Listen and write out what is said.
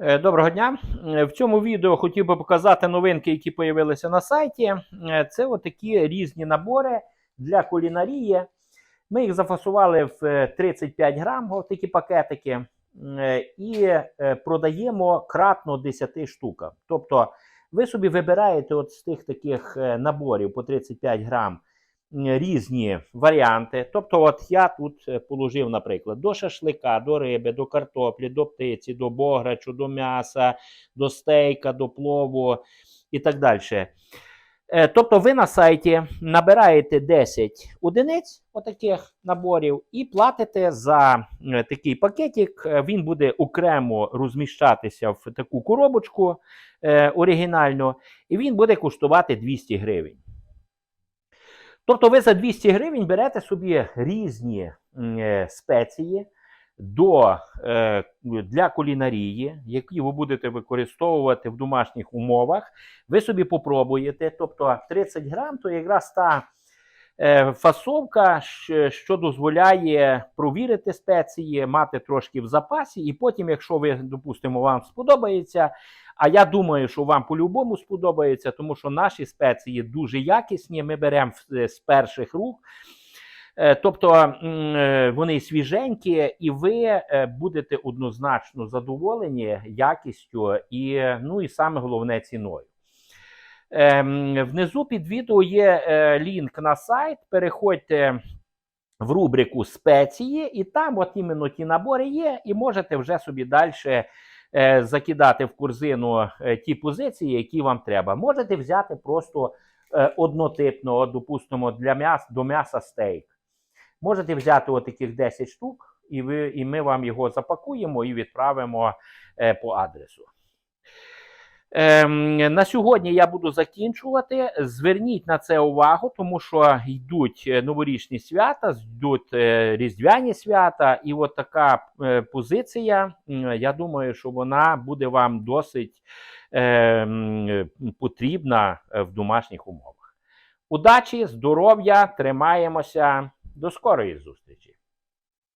Е, Доброго дня. Е, В цьому відео хотів би показати новинки, які з'явилися на сайті. Е, Це отакі різні набори для кулінарії. Ми їх зафасували в е, 35 грам, такі пакетики, і продаємо кратно 10 штукам. Тобто ви собі вибираєте от з тих таких наборів по 35 грам різні варіанти. Тобто, от я тут е, положив, наприклад, до шашлика, до риби, до картоплі, до птиці, до бограчу, до м'яса, до стейка, до плову і так далі. Е, Тобто ви на сайті набираєте 10 одиниць отаких наборів і платите за е, такий пакетик. Він буде окремо розміщатися в таку коробочку оригінальну, і він буде коштувати 200 гривень. Тобто ви за 200 гривень берете собі різні е, спеції до, е, для кулінарії, які ви будете використовувати в домашніх умовах. Ви собі попробуєте. Тобто 30 грам то якраз та е, фасовка, що дозволяє провірити спеції, мати трошки в запасі, і потім, якщо ви, допустимо, вам сподобається. А я думаю, що вам по-любому сподобається, тому що наші спеції дуже якісні. Ми беремо з перших рук. Е, Тобто е, вони свіженькі, і ви е, будете однозначно задоволені якістю і, ну, і саме головне ціною. Ем, Внизу під відео є е, лінк на сайт. Переходьте в рубрику спеції, і там от іменно ті набори є, і можете вже собі далі е, закидати в корзину е, ті позиції, які вам треба. Можете взяти просто е, однотипно, допустимо, для м'яс, до м'яса стейк. Можете взяти от таких 10 штук, і, ви, і ми вам його запакуємо і відправимо е, по адресу. Ем, на сьогодні я буду закінчувати. Зверніть на це увагу, тому що йдуть е, новорічні свята, йдуть е, різдвяні свята, і от така е, позиція. Я думаю, що вона буде вам досить е, потрібна в домашніх умовах. Удачі, здоров'я, тримаємося. До скорої зустрічі!